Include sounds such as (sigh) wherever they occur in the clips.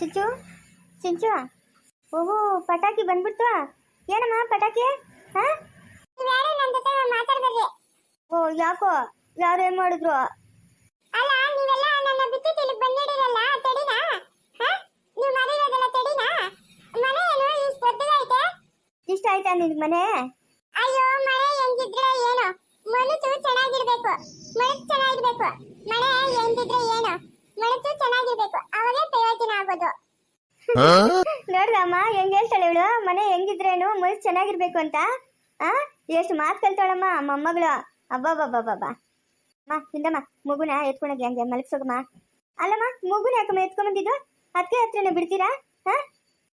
ಸಿಂಚು ಚಿಂಚು? ಓಹೋ ಪಟಾಕಿ ಬಂದ್ಬಿಡ್ತು. ಏನಮ್ಮ ಪಟಾಕಿ? ಹಾ? ಓ ಯಾಕೋ? ಯಾರು ಏನ್ ಮಾಡಿದ್ರು? ಅಲ್ಲ ನೀವೆಲ್ಲ ನನ್ನ ಬಿಟ್ಟು ತಿರುಗಿ ಬಂದಿಡಿರಲ್ಲ ತಡಿನಾ? ಹಾ? ನೀವು ಮರಿಯೋದೆಲ್ಲ ತಡಿನಾ? ಮನೆ ಏನು ಇಷ್ಟು ದೊಡ್ಡದೈತೆ ಇಷ್ಟ ಆಯ್ತಾ ನಿನ್ ಮನೆ? ಅಯ್ಯೋ ಮನೆ ಹೆಂಗಿದ್ರೆ ಏನು? ಮನಸ್ಸು ಚೆನ್ನಾಗಿರ್ಬೇಕು. ಮನಸ್ಸು ಚೆನ್ನಾಗಿರ್ಬೇಕು. ಮನೆ ಹೆಂಗಿದ್ರೆ ಏನು? ಮನಸ್ಸು ಚೆನ್ನಾಗಿರ್ಬೇಕು. ಅವಾಗೇ ಪ್ರಯೋಜನ ಆಗೋದು. ನೋಡ್ದಮ್ಮ ಹೆಂಗ್ ಹೇಳ್ತಾಳೆ ಇವಳು? ಮನೆ ಹೆಂಗಿದ್ರೇನು ಮನಸ್ಸು ಚೆನ್ನಾಗಿರ್ಬೇಕು ಅಂತ? ಆ? ಎಷ್ಟು ಮಾತು ಕಲ್ತಾಳಮ್ಮ ಮೊಮ್ಮಗಳು. ಅಬ್ಬಬ್ಬಬ್ಬಬ್ಬ ಅಮ್ಮ ಹಿಂದಮ್ಮ ಮಗುನ ಎತ್ಕೊಂಡೋಗಿ ಹಂಗೆ ಮಲಗ್ಸೋಗಮ್ಮ. ಅಲ್ಲಮ್ಮ ಮಗುನ ಯಾಕಮ್ಮ ಎತ್ಕೊಂಬಂದಿದ್ದು ಅದಕ್ಕೆ ಹತ್ರನೇ ಬಿಡ್ತೀರಾ? ಹಾ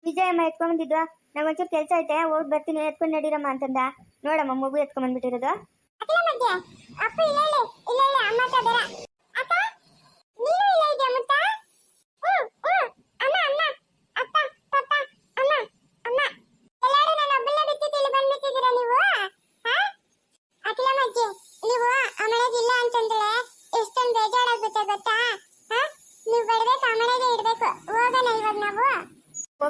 ವಿಜಯಮ್ಮ ಎತ್ಕೊಂಬಂದಿದ್ದು ನಂಗೊಂಚೂರು ಕೆಲಸ ಐತೆ ಹೋಗಿ ಬರ್ತೀನಿ ಎತ್ಕೊಂಡು ನಡೀರಮ್ಮ ಅಂತಂದ. ನೋಡಮ್ಮ ಮಗು ಎತ್ಕೊಂಬಂದ್ಬಿಟ್ಟಿರೋದು ಅಕ್ಕಲ ಮಧ್ಯೆ ಅಪ್ಪ ಇಲ್ಲ ಇಲ್ಲ ಇಲ್ಲ ಇಲ್ಲ ಅಮ್ಮ ಹತ್ರ ಬೇಡ ಅಕ್ಕ ನೀನು ಇಲ್ಲ ಇದೆಯಾ ಮುತ್ತ ಹ್ಮ್ ಹ್ಮ್ ಅಮ್ಮ ಅಮ್ಮ ಅಪ್ಪ ಪಪ್ಪ ಅಮ್ಮ ಅಮ್ಮ ಎಲ್ಲರೂ ನನ್ನ ಒಬ್ಬಳೇ ಬಿಟ್ಟಿದ್ದು ಇಲ್ಲಿ ಬಂದ್ಬಿಟ್ಟಿದ್ದೀರಾ ನೀವು ಹಾ ಅಖಿಲ ಮಜ್ಜಿ ನೀವು ಆ ಮನೆಗೆ ಇಲ್ಲ ಅಂತಂದ್ರೆ ಎಷ್ಟೊಂದು ಬೇಜಾರಾಗುತ್ತೆ ಗೊತ್ತಾ ಹಾ ನೀವು ಬರ್ಬೇಕು ಆ ಮನೆಗೆ ಇರ್ಬೇಕು ಹೋಗೋಣ ಇವಾಗ ನಾವು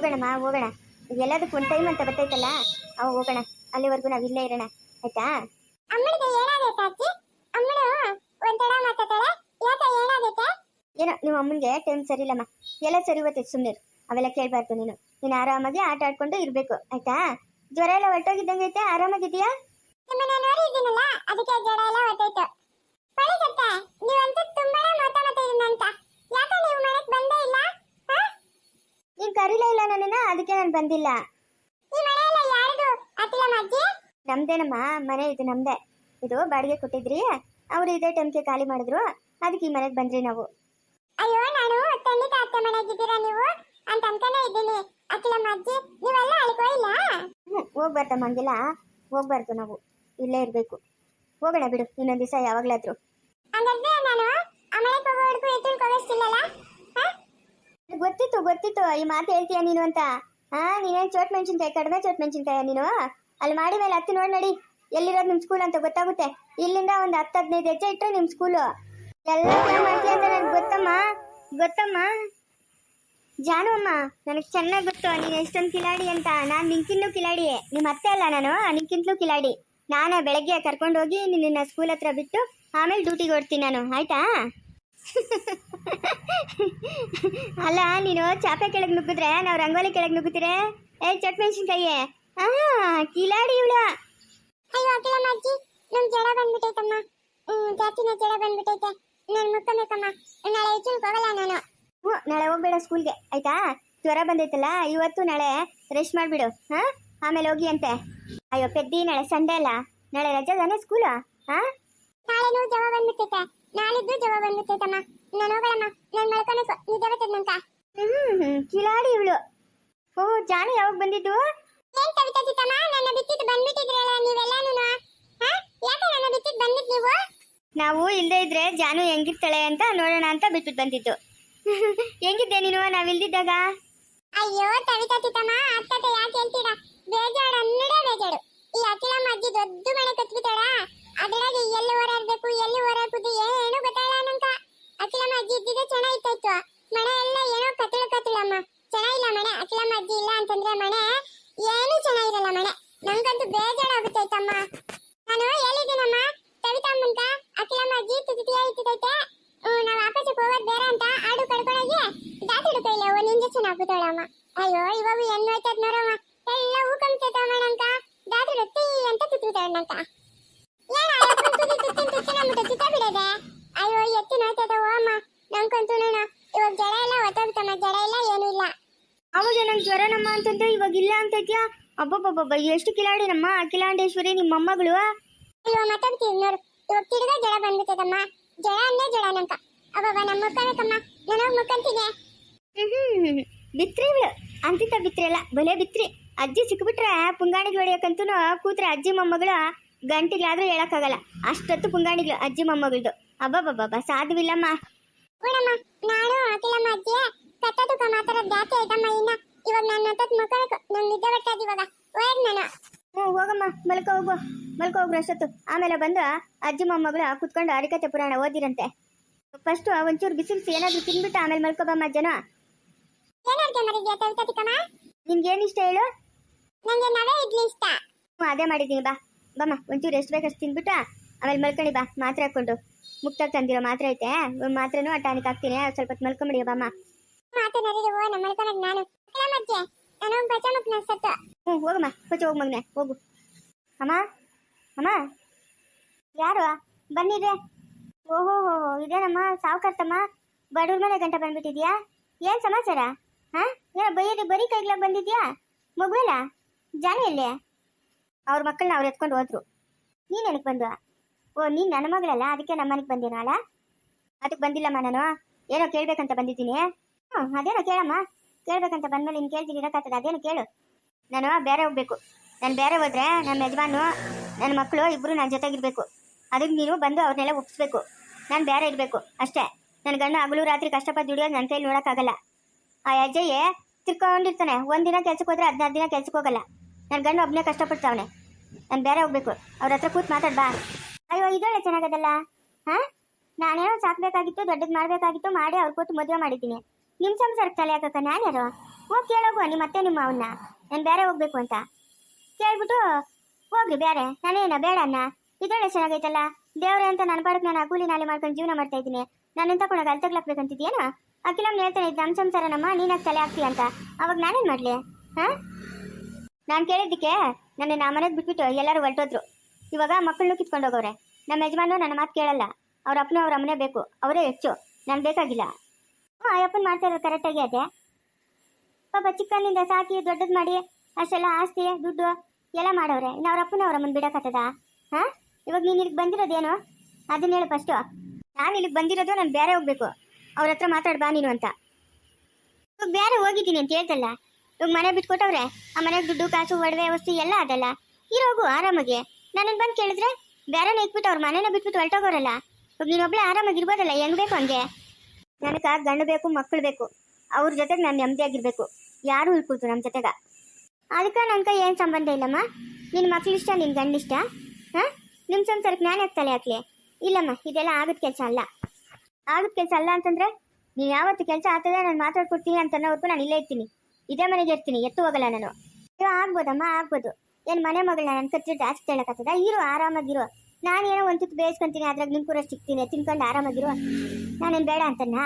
ಹೋಗೋಣಮ್ಮ ಹೋಗೋಣ. ಎಲ್ಲದಕ್ಕೂ ಒಂದು ಟೈಮ್ ಅಂತ ಬರ್ತೈತಲ್ಲ ಅವ ಹೋಗೋಣ. ಅಲ್ಲಿವರೆಗೂ ನಾವು ಇಲ್ಲೇ ಇರೋಣ ಆಯ್ತಾ? ಅಮ್ಮನಿಗೆ ಏನಾಗೈತೆ ಅಜ್ಜಿ? ಅಮ್ಮನು ಒಂಥರ ಮಾತಾಡ್ತಾಳೆ ಯಾಕೆ ಏನಾಗೈತೆ? ಏನೋ ನಿಮ್ಮ ಅಮ್ಮನಿಗೆ ಟೈಮ್ ಸರಿ ಇಲ್ಲಮ್ಮ. ಎಲ್ಲ ಸರಿ ಹೋಗ್ತೈತೆ ಸುಮ್ಮನೆ ಅವೆಲ್ಲ ಕೇಳಬಾರ್ದು ನೀನು. ನೀನು ಆರಾಮಾಗಿ ಆಟ ಆಡ್ಕೊಂಡು ಇರಬೇಕು ಆಯ್ತಾ? ಜ್ವರ ಎಲ್ಲ ಹೊರಟೋಗಿದ್ದಂಗೆ ಐತೆ ಆರಾಮಾಗಿದೆಯಾ ನಿಮ್ಮನ್ನ ನೋಡಿದ್ದೀನಲ್ಲ ಅದಕ್ಕೆ ಜಡ ಎಲ್ಲ ಪಳಿಸತ್ತೆ ನೀವಂತೂ ತುಂಬಾನೇ ಮಾತಾಡ್ತಿದ್ದೀನಂತ ಯಾಕೆ ನೀವು ಮನೆಗೆ ಬಂದೇ ಇಲ್ಲ ಹಾ? ನೀನು ಕರೀಲೇ ಇಲ್ಲ ನನ್ನನ್ನ ಅದಕ್ಕೆ ನಾನು ಬಂದಿಲ್ಲ. ನಮ್ದೇನಮ್ಮ ಮನೆ ಇದು ನಮ್ದೇ. ಇದು ಬಾಡಿಗೆ ಕೊಟ್ಟಿದ್ರಿ ಅವರು ಇದೇ ಟೈಮ್ಗೆ ಖಾಲಿ ಮಾಡಿದ್ರು ಅದಕ್ಕೆ ಈ ಮನೆಗೆ ಬಂದ್ರಿ ನಾವು. ಅಯ್ಯೋ ನಾನು ತಂದಿದ್ದ ಅತ್ತೆ ಮನೆಗಿದ್ದೀರಾ ನೀವು? ಅಂತ ಅನ್ಕೊಂಡೇ ಇದ್ದೀನಿ. ಅತಿಲ ಅಜ್ಜಿ ನೀವೆಲ್ಲ ಅಳ್ಕೋ ಇಲ್ಲ ಹ್ಞೂ ಹೋಗ್ಬಾರ್ದಮ್ಮ ಹಂಗಿಲ್ಲ ಹೋಗ್ಬಾರ್ದು ನಾವು. ಇಲ್ಲೇ ಇರಬೇಕು. ಹೋಗೋಣ ಬಿಡು ಇನ್ನೊಂದು ದಿವಸ ಯಾವಾಗಲಾದ್ರು. ಹಂಗಂದ್ರೆ ನಾನು ಹೋಗೋವರೆಗೂ ಗೊತ್ತಿತ್ತು ಗೊತ್ತಿತ್ತು. ಈ ಮಾತು ಹೇಳ್ತೀಯ ನೀನು ಅಂತ. ಹಾ ನೀನೇನು ಚೋಟ್ ಮೆಣಸಿನ್ಕಾಯಿ, ಕಡಿಮೆ ಚೋಟ್ ಮೆಣಸಿನ್ಕಾಯ ನೀನು? ಅಲ್ಲಿ ಮಾಡಿ ಮೇಲೆ ಹತ್ತಿ ನೋಡಿ ನಡಿ. ಎಲ್ಲಿರೋದು ನಿಮ್ಮ ಸ್ಕೂಲ್ ಅಂತ ಗೊತ್ತಾಗುತ್ತೆ. ಇಲ್ಲಿಂದ ಒಂದು ಹತ್ತು ಹದಿನೈದು ಹೆಜ್ಜೆ ಇಟ್ಟರೆ ನಿಮ್ಮ ಸ್ಕೂಲು ಎಲ್ಲ ಮಾಡ್ತೀಯ ಅಂತ ನನಗೆ ಗೊತ್ತಮ್ಮ. ಗೊತ್ತಮ್ಮ? ಜಾನು ಅಮ್ಮ, ನನಗೆ ಚೆನ್ನಾಗಿ ಗೊತ್ತು. ನೀನು ಎಷ್ಟೊಂದು ಕಿಲಾಡಿ ಅಂತ. ನಾನು ನಿನ್ಕಿಂತಲೂ ಕಿಲಾಡಿ. ನಿಮ್ಮ ಅತ್ತೆ ಅಲ್ಲ ನಾನು ನಿನ್ಕಿಂತಲೂ ಕಿಲಾಡಿ. ನಾನು ಬೆಳಗ್ಗೆ ಕರ್ಕೊಂಡು ಹೋಗಿ ನಿನ್ನ ಸ್ಕೂಲ್ ಹತ್ರ ಬಿಟ್ಟು ಆಮೇಲೆ ಡ್ಯೂಟಿಗೆ ಓಡ್ತೀನಿ ನಾನು. ಆಯ್ತಾ? (laughs) ಅಲ್ಲ ನೀನು ಚಾಪೆ ಕೆಳಗೆ ನುಗ್ಗಿದ್ರೆ ನಾವು ರಂಗೋಲಿ ಕೆಳಗೆ ನುಗ್ಗುತ್ತೀರೆ ಏ ಚಟ್ ಮೆಣಸಿನ್ಕಾಯಿ ಹಾ ಕಿಲಾಡಿ ಇವಳ ಅಯ್ಯೋ ಅಖಿಲ ಅಜ್ಜಿ ನಮ್ ಜಡ ಬಂದ್ಬಿಟ್ಟೈತಮ್ಮ ಹ್ಮ್ ಜಾತಿನ ಜಡ ಬಂದ್ಬಿಟ್ಟೈತೆ ನಾನು ಮುಕ್ಕಬೇಕಮ್ಮ. ನಾಳೆ ಹೆಚ್ಚು ಹೋಗಲ್ಲ ನಾನು. ಹ್ಞೂ ನಾಳೆ ಹೋಗ್ಬೇಡ ಸ್ಕೂಲ್ಗೆ ಆಯ್ತಾ? ಜ್ವರ ಬಂದೈತಲ್ಲ ಇವತ್ತು ನಾಳೆ ರೆಸ್ಟ್ ಮಾಡಿಬಿಡು ಹಾ? ಆಮೇಲೆ ಹೋಗಿ ಅಂತೆ. ಅಯ್ಯೋ ಪೆದ್ದಿ ನಾಳೆ ಸಂಡೇ ಅಲ್ಲ. ನಾಳೆ ರಜೆ ತಾನೇ ಸ್ಕೂಲ ಹಾ ನಾಳೆನೂ ಜವ ಬಂದ್ಬಿಟ್ಟೈತೆ ನಾಳಿದ್ದು ಜವ ಬಂದ್ಬಿಟ್ಟೈತಮ್ಮ ನಾನು ಹೋಗಲ್ಲಮ್ಮ ನಾನು ಮಲ್ಕೊಬೇಕು. ನಿದ್ದೆ ಬರ್ತದೆ ನಂತ ಹ್ಮ್ ಕಿಲಾಡಿ ಇವಳು. ಓ ಜಾನು ಯಾವಾಗ ಬಂದಿದ್ದು? ಏನ್ ಕವಿತಾ ಚಿತ್ತಮ್ಮ? ನನ್ನ ಬಿಟ್ಟಿದ್ದು ಬಂದ್ಬಿಟ್ಟಿದ್ರಲ್ಲ ನೀವೆಲ್ಲಾನು ಹಾ? ಯಾಕೆ ನನ್ನ ಬಿಟ್ಟಿದ್ದು ಬಂದಿದ್ ನೀವು? ನಾವು ಇಲ್ಲದೆ ಇದ್ರೆ ಜಾನು ಹೆಂಗಿರ್ತಾಳೆ ಅಂತ ನೋಡೋಣ ಅಂತ ಬಿಟ್ಬಿಟ್ಟು ಬಂದಿದ್ದು. (laughs) ಹೆಂಗಿದ್ದೆ ನೀನು? ನಾವು ಇಲ್ದಿದ್ದಾಗ? ಅಯ್ಯೋ ಕವಿತಾ ಚಿತ್ತಮ್ಮ ಅತ್ತತೆ ಯಾಕೆ ಹೇಳ್ತೀರಾ? ಬೇಜಾಡು ಅನ್ನಡೇ ಬೇಜಾಡು ಈ ಅಖಿಲಮ್ಮ ಅಜ್ಜಿ ದೊಡ್ಡ ಮನೆ ಕಟ್ಬಿಟ್ಟಾಳ. ಅದ್ರಾಗ ಎಲ್ಲಿ ಓಡಾಡ್ಬೋದು ಏನು ಗೊತ್ತಾಗಲ್ಲ ನಂಕ ಅಖಿಲಮ್ಮ ಅಜ್ಜಿ ಇದ್ದಿದ್ದೆ ಚೆನ್ನಾಗಿತ್ತು ಮನೆ ಎಲ್ಲ ಏನೋ ಕತ್ತಲು ಕತ್ತಲಮ್ಮ ಚೆನ್ನಾಗಿಲ್ಲ ಮನೆ ಅಖಿಲಮ್ಮ ಅಜ್ಜಿ ಇಲ್ಲ ಅಂತಂದ್ರೆ ಮನೆ ಏನು ಚೆನ್ನಾಗಿರಲ್ಲ ಮನೆ. ನಂಗಂತೂ ಬೇಜಾರಾಗುತ್ತೈತಮ್ಮ ನಾನು ಹೇಳಿದ್ದೀನಮ್ಮ ಕವಿತಮ್ಮನ್ಕ ಅಖಿಲಮ್ಮ ಅಜ್ಜಿ ತುತಿ ಹೇಳ್ತಿದ್ದೈತೆ ನಾವು ವಾಪಸ್ ಹೋಗೋದು ಬೇರೆ ಅಂತ ಆಡು ಕಡ್ಕೊಳಗೆ ದಾತಿಡು ಇಲ್ಲ ಒಂದು ಇಂಜೆಕ್ಷನ್ ಹಾಕುತ್ತಾಳಮ್ಮ ಅಯ್ಯೋ, ಇವಾಗ ಏನು ಹೋಯ್ತದ ನೋಡಮ್ಮ ಎಲ್ಲ ಹೂ ಕಮ್ತೈತಮ್ಮ ನಂಕ ದಾತಿಡು ತೀ ಅಂತ ತುತ್ತಿಬಿಟ್ಟಾಳ ನಂಕ ಏನ ತುತ್ತಿ ತುತ್ತಿ ತುತ್ತಿ ನಮ್ಬಿಟ್ಟು ಚಿತ್ತ ಬಿಡದೆ ಅಯ್ಯೋ ಎತ್ತಿ ನೋಯ್ತದ ಓ ಅಮ್ಮ ನಂಗಂತೂ ಇವಾಗ ಜಡ ಎಲ್ಲ ಹೊತ್ತೋಗ್ತಮ್ಮ ಜಡ ಇಲ್ಲ ಏನೂ ಇಲ್ಲ ಅವಾಗ ನಂಗೆ ಜ್ವರ ನಮ್ಮ ಅಂತಂದ್ರೆ ಇವಾಗ ಇಲ್ಲ ಅಂತ ಇದ್ಯಾ? ಅಬ್ಬಬ್ಬಬ್ಬ ಎಷ್ಟು ಕಿಲಾಡಿ ನಮ್ಮ ಅಖಿಲಾಂಡೇಶ್ವರಿ ನಿಮ್ಮ ಮೊಮ್ಮಗಳು ಅಯ್ಯೋ ಮಾತಾಡ್ತೀವಿ ನೋಡು. ಇವಾಗ ತಿರ್ಗಾ ಜಳ ಬಂದ್ಬಿಟ್ಟದಮ್ಮ ಜಳ ಅಂದ್ರೆ ಜಡ ನಂಕ. ಅಬ್ಬಬ್ಬ ನಮ್ಮ ಮುಕ್ಕಬೇಕಮ್ಮ ನಾನು ಮುಕ್ಕಂತೀನಿ ಹ್ಮ್ ಬಿತ್ರಿ ಇವಳು. ಅಂತಿತ ಬಿತ್ರಿ ಅಲ್ಲ ಬಲೆ ಬಿತ್ರಿ. ಅಜ್ಜಿ ಸಿಕ್ಬಿಟ್ರೆ ಪುಂಗಾಣಿಗೆ ಹೊಡಿಯಕಂತೂ ಕೂತ್ರೆ ಅಜ್ಜಿ ಮೊಮ್ಮಗಳು ಗಂಟೆಗಳಾದ್ರೂ ಹೇಳಕ್ಕಾಗಲ್ಲ. ಅಷ್ಟೊತ್ತು ಪುಂಗಾಣಿಗಳು ಅಜ್ಜಿ ಮೊಮ್ಮಗಳದು. ಅಬ್ಬಬ್ಬಬ್ಬ ಸಾಧುವಿಲ್ಲಮ್ಮ. ನಾನು ಅಖಿಲಮ್ಮ ಅಜ್ಜಿ ಕತ್ತ ತುಕ ಮಾತಾಡೋದು ಜಾಸ್ತಿ ಆಯ್ತಮ್ಮ ಇನ್ನ ಇವಾಗ ನನ್ನ ಹತ್ತತ್ ಮುಕ್ಕಬೇಕು ನಂಗೆ ನಿದ್ದೆ ಬರ್ತದೆ ಇವಾಗ ಹೋಯ್ತು ನಾನು ಹ್ಞೂ ಹೋಗಮ್ಮ ಮಲ್ಕ ಹೋಗು. ಮಲ್ಕೋಗ್ರು ಅಷ್ಟೊತ್ತು ಆಮೇಲೆ ಬಂದು ಅಜ್ಜಿ ಮೊಮ್ಮಗಳು ಕುತ್ಕೊಂಡು ಅರಿಕತೆ ಪುರಾಣ ಓದಿರಂತೆ. ಫಸ್ಟು ಒಂಚೂರು ಬಿಸಿಲ್ಸಿ ಏನಾದ್ರು ತಿನ್ಬಿಟ್ಟು ಆಮೇಲೆ ಮಲ್ಕೋಬಮ್ಮ ಜನ ನಿನ್ಗೇನು ಇಷ್ಟ ಹೇಳು? ನಂಗೆ ನವೇ ಇಡ್ಲಿ ಇಷ್ಟ. ಹ್ಞೂ ಅದೇ ಮಾಡಿದ್ದೀನಿ ಬಾ. ಬಮ್ಮ ಒಂಚೂರು ಎಷ್ಟು ಬೇಕಷ್ಟು ತಿನ್ಬಿಟ್ಟು ಆಮೇಲೆ ಮಲ್ಕೊಂಡಿ ಬಾ. ಮಾತ್ರೆ ಹಾಕೊಂಡು ಮುಕ್ತಾಗಿ ತಂದಿರೋ ಮಾತ್ರೆ ಐತೆ. ಒಂದು ಮಾತ್ರೆನೂ ಆ ಟಾನಿಕ್ ಹಾಕ್ತೀನಿ. ಸ್ವಲ್ಪ ಹೊತ್ತು ಮಲ್ಕೊಂಬಿಡಿ ಬಮ್ಮ. ಹ್ಞೂ ಹೋಗಮ್ಮ. ಕೊಚ್ಚು ಹೋಗಿ ಮಗನೆ. ಹೋಗು. ಅಮ್ಮ? ಅಮ್ಮ? ಯಾರು? ಬನ್ನಿದೆ ಓಹೋ, ಹೋ ಇದೇನಮ್ಮ? ಸಾವುಕಾರ್ತಮ್ಮ? ಬಡವ್ರ ಮನೆ ಗಂಟೆ ಬಂದ್ಬಿಟ್ಟಿದ್ಯಾ? ಏನು ಸಮಾಚಾರ? ಹಾಂ? ಏನೋ ಬೈಯದೆ ಬರೀ ಕೈಗ್ಲ ಬಂದಿದ್ಯಾ? ಮಗುವಲ್ಲ ಜಾನಿ ಎಲ್ಲೇ ಅವ್ರ ಮಕ್ಕಳನ್ನ ಅವ್ರು ಎತ್ಕೊಂಡು ಹೋದ್ರು. ನೀನು ಏನಕ್ಕೆ ಬಂದು ಓ, ನೀನು ನನ್ನ ಮಗಳಲ್ಲ? ಅದಕ್ಕೆ ನಮ್ಮ ಮನೆಗೆ ಬಂದೇನೋ ಅಲ್ಲ? ಅದಕ್ಕೆ ಬಂದಿಲ್ಲಮ್ಮ ನಾನು. ಏನೋ ಕೇಳ್ಬೇಕಂತ ಬಂದಿದ್ದೀನಿ. ಹ್ಞೂ ಅದೇನೋ ಕೇಳಮ್ಮ. ಕೇಳ್ಬೇಕಂತ ಬಂದ್ಮೇಲೆ ನೀನು ಕೇಳ್ತೀನಿ ಇರೋಕ್ಕಾಗ್ತದೆ ಅದೇನು ಕೇಳು. ನಾನು ಬೇರೆ ಹೋಗ್ಬೇಕು. ನಾನು ಬೇರೆ ಹೋದ್ರೆ ನಮ್ಮ ಯಜಮಾನು ನನ್ನ ಮಕ್ಕಳು ಇಬ್ಬರು ನನ್ನ ಜೊತೆಗಿರ್ಬೇಕು. ಅದಕ್ಕೆ ನೀನು ಬಂದು ಅವ್ರನ್ನೆಲ್ಲ ಒಪ್ಪಿಸ್ಬೇಕು ನಾನು ಬೇರೆ ಇರಬೇಕು, ಅಷ್ಟೇ. ನನ್ನ ಗಂಡ ಹಗಲು ರಾತ್ರಿ ಕಷ್ಟಪಟ್ಟು ದುಡಿಯೋದು ನನ್ನ ಕೈಲಿ ನೋಡೋಕ್ಕಾಗಲ್ಲ. ಆ ಅಜ್ಜಯ್ಯ ತಿರ್ಕೊಂಡಿರ್ತಾನೆ. ಒಂದಿನ ಕೆಲ್ಸಕ್ಕೆ ಹೋದ್ರೆ ಹದಿನಾರು ದಿನ ಕೆಲ್ಸಕ್ಕೆ ಹೋಗಲ್ಲ. ನನ್ನ ಗಂಡ ಒಬ್ಬನೇ ಕಷ್ಟಪಡ್ತಾವನೆ. ನಾನು ಬೇರೆ ಹೋಗ್ಬೇಕು. ಅವ್ರ ಹತ್ರ ಕೂತ್ ಮಾತಾಡ್ ಬಾ. ಅಯ್ಯೋ ಇದೊಳ್ಳೆ ಚೆನ್ನಾಗದಲ್ಲ? ಹಾಂ? ನಾನೇನೋ ಸಾಕಬೇಕಾಗಿತ್ತು, ದೊಡ್ಡದು ಮಾಡಬೇಕಾಗಿತ್ತು, ಮಾಡಿ ಅವ್ರು ಕೂತು ಮದುವೆ ಮಾಡಿದ್ದೀನಿ. ನಿಮ್ಮ ಸಂಸಾರಕ್ಕೆ ತಲೆ ಹಾಕಕ್ಕ ನಾನು ಯಾರು? ಹೋಗಿ ಕೇಳೋಗು ನಿಮ್ಮ ಅತ್ತೆ, ನಿಮ್ಮ ಅವನ್ನ ನಾನು ಬೇರೆ ಹೋಗ್ಬೇಕು ಅಂತ. ಕೇಳ್ಬಿಟ್ಟು ಹೋಗಿ ಬೇರೆ ನಾನೇನ ಬೇಡ ಅನ್ನ ಇದೊಳ್ಳೆ ಚೆನ್ನಾಗೈತಲ್ಲ. ದೇವ್ರೆ ಅಂತ ನನ್ನ ಪಾಡಕ್ಕೆ ನಾನು ಕೂಲಿ ನಾಳೆ ಮಾಡ್ಕೊಂಡು ಜೀವನ ಮಾಡ್ತಾ ಇದ್ದೀನಿ. ನನ್ನ ತಗೊಂಡಾಗ ಅಲ್ಲಿ ತಗ್ಲಾಕ್ಬೇಕಂತಿದ್ಯೇನು? ಅಕ್ಕಿಲಮ್ಮ ಹೇಳ್ತಾನೆ ಇದು ನಮ್ಮ ಸಂಸಾರನಮ್ಮ ನೀನಾಗ ತಲೆ ಹಾಕ್ತಿ ಅಂತ. ಅವಾಗ ನಾನೇನು ಮಾಡಲಿ? ಹಾ? ನಾನು ಕೇಳಿದ್ದಕ್ಕೆ ನನ್ನ ನಾ ಮನೆಗೆ ಬಿಟ್ಬಿಟ್ಟು ಎಲ್ಲರೂ ಹೊರಟೋದ್ರು. ಇವಾಗ ಮಕ್ಕಳನ್ನು ಕಿತ್ಕೊಂಡು ಹೋಗೋರೆ ನಮ್ಮ ಯಜಮಾನು ನನ್ನ ಮಾತು ಕೇಳಲ್ಲ. ಅವ್ರ ಅಪ್ಪನೂ ಅವ್ರ ಅಮ್ಮನೇ ಬೇಕು. ಅವರೇ ಹೆಚ್ಚು. ನಾನು ಬೇಕಾಗಿಲ್ಲ. ಹಾಂ ಅಯ್ಯಪ್ಪನ ಮಾಡ್ತಾ ಇರೋದು ಕರೆಕ್ಟಾಗಿ ಅದೇ. ಪಾಪ ಚಿಕ್ಕನಿಂದ ಸಾಕಿ ದೊಡ್ಡದು ಮಾಡಿ ಅಷ್ಟೆಲ್ಲ ಆಸ್ತಿ, ದುಡ್ಡು. ಎಲ್ಲ ಮಾಡವ್ರೆ. ಇನ್ನು ಅವ್ರ ಅಪ್ಪನ ಅವ್ರ ಅಮ್ಮನ ಬಿಡಕತ್ತದ ಹಾಂ? ಇವಾಗ ನೀನು ಇಲ್ಲಿಗೆ ಬಂದಿರೋದೇನು? ಅದನ್ನ ಹೇಳು ಫಸ್ಟು ನಾನು ಇಲ್ಲಿಗೆ ಬಂದಿರೋದು ನಾನು ಬೇರೆ ಹೋಗ್ಬೇಕು. ಅವ್ರ ಹತ್ರ ಮಾತಾಡ್ ಬಾ ನೀನು ಅಂತ. ಇವಾಗ ಬೇರೆ ಹೋಗಿದ್ದೀನಿ ಅಂತ ಹೇಳ್ತಲ್ಲ? ಇವಾಗ ಮನೆ ಬಿಟ್ಕೊಟ್ಟವ್ರೆ. ಆ ಮನೆಗೆ ದುಡ್ಡು, ಕಾಸು, ಒಡವೆ, ವಸ್ತು ಎಲ್ಲ ಅದಲ್ಲ. ಇರೋಗು ಆರಾಮಾಗಿ. ನನ್ನನ್ನು ಬಂದು ಕೇಳಿದ್ರೆ ಬೇರೆನೇ ಇಟ್ಬಿಟ್ಟು ಅವ್ರ ಮನೇನ ಬಿಟ್ಬಿಟ್ಟು ಹೊರಟೋಗೋರಲ್ಲ? ಇವಾಗ ನೀನೊಬ್ಳೆ ಆರಾಮಾಗಿರ್ಬೋದಲ್ಲ ಹೆಂಗ್ ಬೇಕು ಹಂಗೆ? ನನಗೆ ಗಂಡು ಬೇಕು ಮಕ್ಕಳು ಬೇಕು. ಅವ್ರ ಜೊತೆಗೆ ನಾನು ನೆಮ್ಮದಿಯಾಗಿರ್ಬೇಕು ಯಾರು ಉಳ್ಕೊಳ್ತು ನಮ್ಮ ಜೊತೆಗ. ಅದಕ್ಕೆ ನನ್ನ ಕೈ ಏನು ಸಂಬಂಧ ಇಲ್ಲಮ್ಮ? ನಿನ್ನ ಮಕ್ಳು ಇಷ್ಟ ನಿನ್ನ ಗಂಡ ಇಷ್ಟ? ಹಾಂ? ನಿಮ್ಮ ಸಂಸಾರಕ್ಕೆ ನಾನು ಯಾಕೆ ತಲೆ ಹಾಕ್ಲಿ ಇಲ್ಲಮ್ಮ, ಇದೆಲ್ಲ ಆಗದ ಕೆಲಸ ಅಲ್ಲ. ಆಗದ ಕೆಲಸ ಅಲ್ಲ ಅಂತಂದ್ರೆ, ನೀವು ಯಾವತ್ತು ಕೆಲಸ ಆಗ್ತದೆ ನಾನು ಮಾತಾಡ್ಕೊಡ್ತೀನಿ ಅಂತ ಅನ್ನೋವರೆಗೂ ನಾನು ಇಲ್ಲೇ ಇರ್ತೀನಿ. ಇದೇ ಮನೆಗೆ ಇರ್ತೀನಿ, ಎತ್ತು ಹೋಗಲ್ಲ ನಾನು. ಇರೋ ಆಗ್ಬೋದಮ್ಮ, ಆಗ್ಬೋದು. ಏನು ಮನೆ ಮಗಳ ನನ್ನ ಕತ್ತಿರ ಜಾಸ್ತಿ ಹೇಳಕತ್ತದ ಇರು, ಆರಾಮಾಗಿರು. ನಾನೇನೋ ಒಂದು ತುತ್ತು ಬೇಯಿಸ್ಕೊಂತೀನಿ, ಅದ್ರಾಗ ಕೂಡ ಸಿಗ್ತೀನಿ, ತಿನ್ಕೊಂಡು ಆರಾಮಾಗಿರು. ನಾನೇನು ಬೇಡ ಅಂತನಾ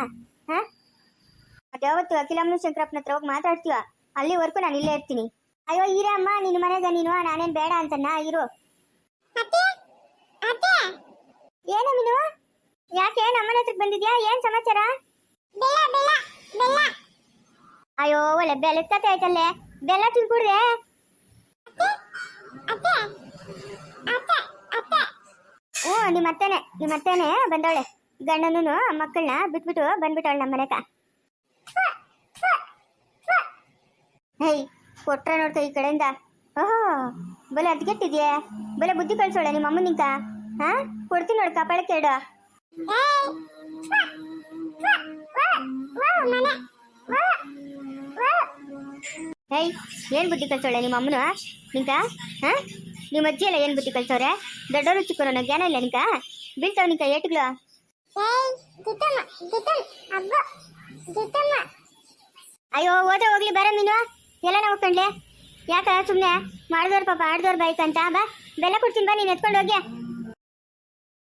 ಹಾಂ? ಯಾವತ್ತು ಅಖಿಲಮ್ಮ ಶಂಕರಪ್ಪನ ಹತ್ರ ಹೋಗಿ ಮಾತಾಡ್ತೀವ ಅಲ್ಲಿವರೆಗೂ ನಾನು ಇಲ್ಲೇ ಇರ್ತೀನಿ. ಅಯ್ಯೋ ಇರಮ್ಮ ನಿನ್ನ ಮನೆಗ ನೀನು ನಾನೇನ್ ಬೇಡ ಅಂತನ್ನ ಇರು. ಅತ್ತೆ ಅತ್ತೆ. ಏನೋ ನೀನು ಯಾಕೆ ನಮ್ಮನೆ ಹತ್ರಕ್ಕೆ ಬಂದಿದ್ಯಾ? ಏನ್ ಸಮಾಚಾರ? ಅಯ್ಯೋ ಒಳ್ಳೆ ಬೆಲೆ ಕತೆ ಆಯ್ತಲ್ಲೇ. ಬೆಲ್ಲ ತಿನ್ಕುಡ್ದೆ ಹ್ಞೂ ನಿಮ್ಮ ಅತ್ತೆನೆ ನಿಮ್ಮ ಅತ್ತೆನೆ ಬಂದವಳೆ ಗಂಡನೂ ಮಕ್ಕಳನ್ನ ಬಿಟ್ಬಿಟ್ಟು ಬಂದ್ಬಿಟ್ಟವಳೆ ನಮ್ಮ ಮನೆಗ ಕೊಟ್ರೆ ನೋಡ್ಕ ಈ ಕಡೆಯಿಂದ. ಓಹೋ, ಬಲೆ ಅದ್ಗೆಟ್ಟಿದ್ಯೆ? ಬಲೆ ಬುದ್ಧಿ ಕಳ್ಸೋಳೆ ನಿಮ್ಮ ಅಮ್ಮನಿಂಕ ಹಾ? ಕೊಡ್ತೀನಿ ನೋಡ್ಕ ಕಪಾಳ ಹೇ ಏಯ್, ಏನ್ ಬುದ್ಧಿ ಕಳ್ಸೋಳೆ ನಿಮ್ಮ ಅಮ್ಮನ ನಿಂಕ ಹಾ? ನಿಮ್ಮ ಅಜ್ಜಿ ಎಲ್ಲ ಏನ್ ಬುದ್ಧಿ ಕಳ್ಸೋರೆ? ದೊಡ್ಡವರು ಚಿಕ್ಕವರು ಜ್ಞಾನ ಇಲ್ಲ ನಿಂಕ? ಬೀಳ್ತಾವ ನಿಂಕ ಏಟ್ಗಳು? ಅಯ್ಯೋ, ಹೋದ ಹೋಗ್ಲಿ, ಬರ ನೀನು. ಎಲ್ಲ ನಾವು ಕಂಡ್ಲೆ ಯಾಕ ಸುಮ್ಮನೆ ಮಾಡಿದವ್ರು ಪಾಪ ಆಡ್ದವ್ರ ಬೈಕ್ ಅಂತ? ಬಾ, ಬೆಲ್ಲ ಕೊಡ್ತೀನಿ ಬಾ, ನೀನು ಎತ್ಕೊಂಡು ಹೋಗಿ.